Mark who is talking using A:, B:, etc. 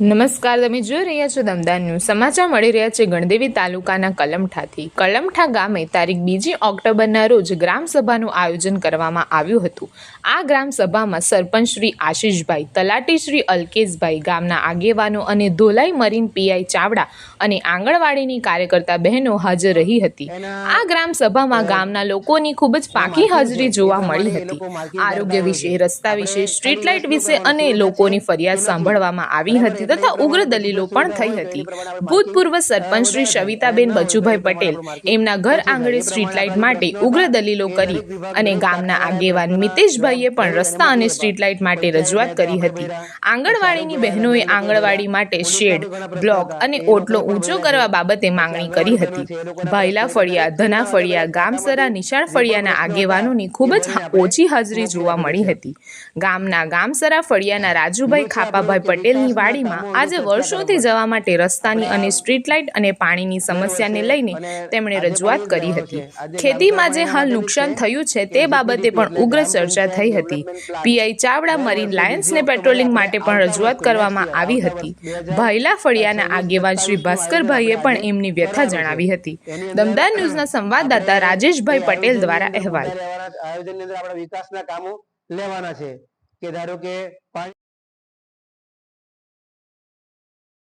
A: નમસ્કાર, તમે જોઈ રહ્યા છો દમદાર ન્યૂઝ. સમાચાર મળી રહ્યા છે ગણદેવી તાલુકાના કલમઠાથી. કલમઠા ગામે તારીખ બીજી ઓક્ટોબરના રોજ ગ્રામસભાનું આયોજન કરવામાં આવ્યું હતું. આ ગ્રામસભામાં સરપંચ શ્રી આશીષભાઈ, તલાટી શ્રી અલ્કેશભાઈ, ગામના આગેવાનો અને ધોલાઈ મરીન પીઆઈ ચાવડા અને આંગણવાડીની કાર્યકર્તા બહેનો હાજર રહી હતી. આ ગ્રામસભામાં ગામના લોકોની ખૂબ જ પાકી હાજરી જોવા મળી હતી. આરોગ્ય વિશે, રસ્તા વિશે, સ્ટ્રીટ લાઇટ વિશે અને લોકોની ફરિયાદ સાંભળવામાં આવી હતી. તથા ઉગ્ર દલીલો પણ થઈ હતી. ભૂતપૂર્વ સરપંચ શ્રી સવિતાબેન બચુભાઈ પટેલ એમના ઘર આંગણે સ્ટ્રીટ લાઇટ માટે ઉગ્ર દલીલો કરી અને ગામના આગેવાન મિતેશભાઈએ પણ રસ્તા અને સ્ટ્રીટ લાઇટ માટે રજૂઆત કરી હતી. આંગણવાડીની બહેનોએ આંગણવાડી માટે શેડ, બ્લોક અને ઓટલો ઊંચો કરવા બાબતે માંગણી કરી હતી. ભાઈલા ફળિયા, ધના ફળિયા, ગામસરા, નિશાળ ફળિયાના આગેવાનોની ખૂબ જ ઓછી હાજરી જોવા મળી હતી. ગામના ગામસરા ફળિયાના રાજુભાઈ ખાપાભાઈ પટેલની વાડીમાં આજે વર્ષોથી જવા માટે રસ્તાની અને સ્ટ્રીટ લાઇટ અને પાણીની સમસ્યાને લઈને તેમણે રજૂઆત કરી હતી. ખેતીમાં જે હાલ નુકસાન થયું છે તે બાબતે પણ ઉગ્ર ચર્ચા થઈ હતી. પીઆઈ ચાવડા મરીન લાયન્સને પેટ્રોલિંગ માટે પણ રજૂઆત કરવામાં આવી હતી. ભાઈલા ફળિયાના આગેવાન શ્રી ભાસ્કરભાઈએ પણ એમની વ્યથા જણાવી હતી. દમદાર ન્યૂઝના સંવાદદાતા રાજેશભાઈ પટેલ દ્વારા અહેવાલ.
B: આયોજનની અંદર આપણા વિકાસના કામો લેવાના છે. કે ધારો કે પાણી